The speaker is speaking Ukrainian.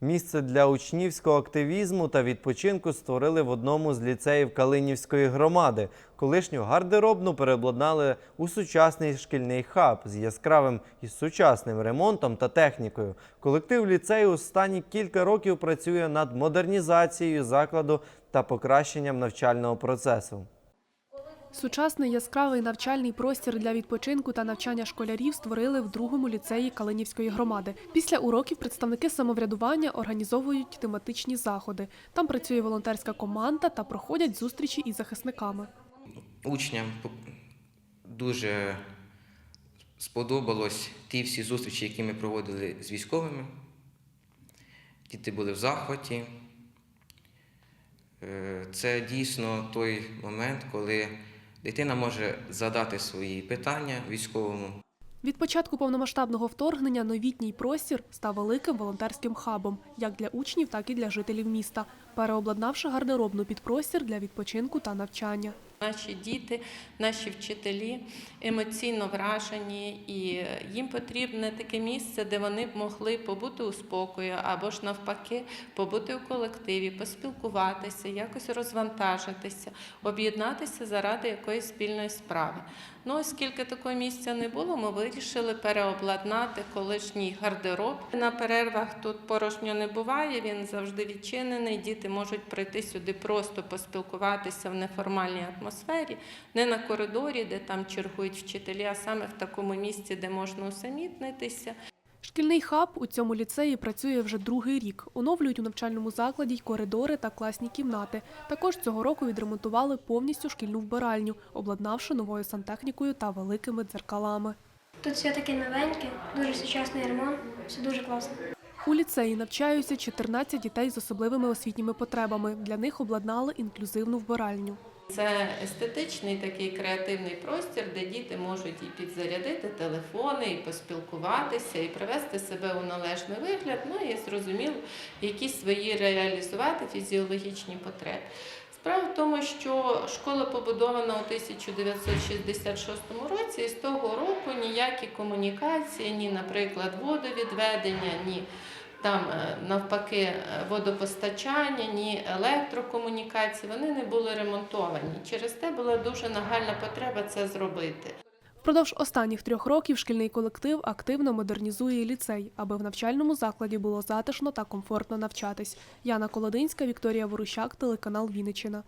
Місце для учнівського активізму та відпочинку створили в одному з ліцеїв Калинівської громади. Колишню гардеробну переобладнали у сучасний шкільний хаб з яскравим і сучасним ремонтом та технікою. Колектив ліцею останні кілька років працює над модернізацією закладу та покращенням навчального процесу. Сучасний яскравий навчальний простір для відпочинку та навчання школярів створили в другому ліцеї Калинівської громади. Після уроків представники самоврядування організовують тематичні заходи. Там працює волонтерська команда та проходять зустрічі із захисниками. Учням дуже сподобалось ті всі зустрічі, які ми проводили з військовими. Діти були в захваті. Е, Це дійсно той момент, коли дитина може задати свої питання військовому. Від початку повномасштабного вторгнення новітній простір став великим волонтерським хабом, як для учнів, так і для жителів міста, переобладнавши гардеробну під простір для відпочинку та навчання. Наші діти, наші вчителі емоційно вражені, і їм потрібне таке місце, де вони б могли побути у спокої, або ж навпаки, побути у колективі, поспілкуватися, якось розвантажитися, об'єднатися заради якоїсь спільної справи. Ну, оскільки такого місця не було, ми вирішили переобладнати колишній гардероб. На перервах тут порожньо не буває, він завжди відчинений. Діти можуть прийти сюди просто поспілкуватися в неформальній атмосфері, не на коридорі, де там чергують вчителі, а саме в такому місці, де можна усамітнитися. Шкільний хаб у цьому ліцеї працює вже другий рік. Оновлюють у навчальному закладі й коридори та класні кімнати. Також цього року відремонтували повністю шкільну вбиральню, обладнавши новою сантехнікою та великими дзеркалами. Тут все таке новеньке, дуже сучасний ремонт, все дуже класно. У ліцеї навчаються 14 дітей з особливими освітніми потребами. Для них обладнали інклюзивну вбиральню. Це естетичний такий креативний простір, де діти можуть і підзарядити телефони, і поспілкуватися, і привести себе у належний вигляд, ну і зрозуміло, якісь свої реалізувати фізіологічні потреби. Справа в тому, що школа побудована у 1966 році, і з того року ніякі комунікації, ні, наприклад, водовідведення, ні там е, навпаки е, водопостачання, ні електрокомунікації, вони не були ремонтовані. Через те була дуже нагальна потреба це зробити. Впродовж останніх трьох років шкільний колектив активно модернізує ліцей, аби в навчальному закладі було затишно та комфортно навчатись. Яна Колодинська, Вікторія Ворущак, телеканал Вінниччина.